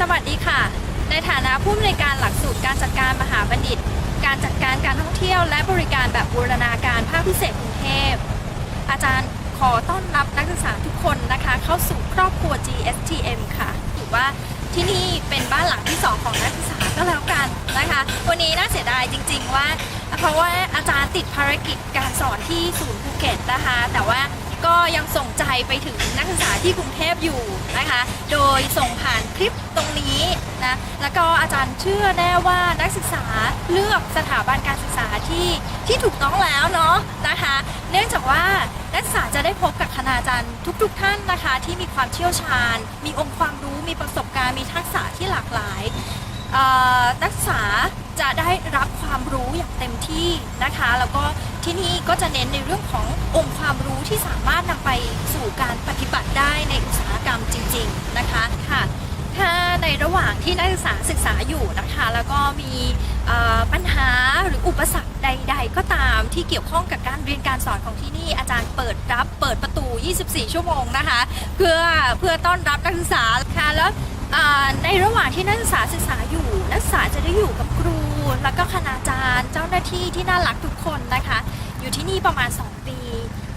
สวัสดีค่ะ ในฐานะผู้อำนวยการหลักสูตรการจัดการมหาบัณฑิต การจัดการการท่องเที่ยวและบริการแบบบูรณาการภาคพิเศษกรุงเทพ อาจารย์ขอต้อนรับนักศึกษาทุกคนนะคะ เข้าสู่ครอบครัว GSTM ค่ะถือว่าที่นี่เป็นบ้านหลังที่ 2 ของนักศึกษาก็แล้วกันนะคะ วันนี้น่าเสียดายจริง ๆ ว่า เพราะว่าอาจารย์ติดภารกิจการสอนที่ศูนย์ภูเก็ตนะคะ แต่ว่า ก็ยังส่งใจไปถึงนักศึกษาที่กรุงเทพอยู่นะคะ โดยส่งผ่านคลิปตรงนี้นะ แล้วก็อาจารย์เชื่อแน่ว่านักศึกษาเลือกสถาบันการศึกษาที่ที่ถูกต้องแล้วเนาะนะคะ เนื่องจากว่านักศึกษาจะได้พบกับคณาจารย์ทุก ๆทท่านนะคะ ที่มีความเชี่ยวชาญ มีองค์ความรู้ มีประสบการณ์ มีทักษะที่หลากหลายนักศึกษาจะได้รับความรู้อย่างเต็มที่นะคะ แล้วก็ ที่นี่ก็จะเน้นในเรื่องขององค์ความรู้ที่สามารถนำไปสู่การปฏิบัติได้ในอุตสาหกรรมจริง ๆนะคะค่ะถ้าในระหว่างที่นักศึกษาศึกษาอยู่นะคะ แล้วก็มีปัญหาหรืออุปสรรคใด ๆ ก็ตามที่เกี่ยวข้องกับการเรียนการสอนของที่นี่อาจารย์เปิดรับเปิดประตู 24 ชั่วโมงนะคะ เพื่อเพื่อต้อนรับนักศึกษาค่ะแล้วในระหว่างที่นักศึกษาศึกษาอยู่ นักศึกษาจะได้อยู่กับครู แล้วก็คณาจารย์เจ้าหน้าที่ที่น่ารักทุกคนนะคะ อยู่ที่นี่ประมาณ 2 ปี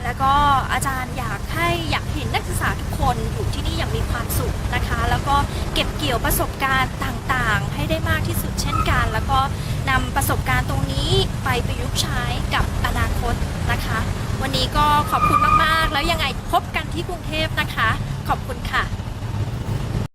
แล้วก็อาจารย์อยากให้อยากเห็นนักศึกษาทุกคนอยู่ที่นี่อย่างมีความสุขนะคะ แล้วก็เก็บเกี่ยวประสบการณ์ต่างๆ ให้ได้มากที่สุดเช่นกัน แล้วก็นำประสบการณ์ตรงนี้ไปประยุกต์ใช้กับอนาคตนะคะ วันนี้ก็ขอบคุณมากๆ แล้วยังไงพบกันที่กรุงเทพนะคะ ขอบคุณค่ะ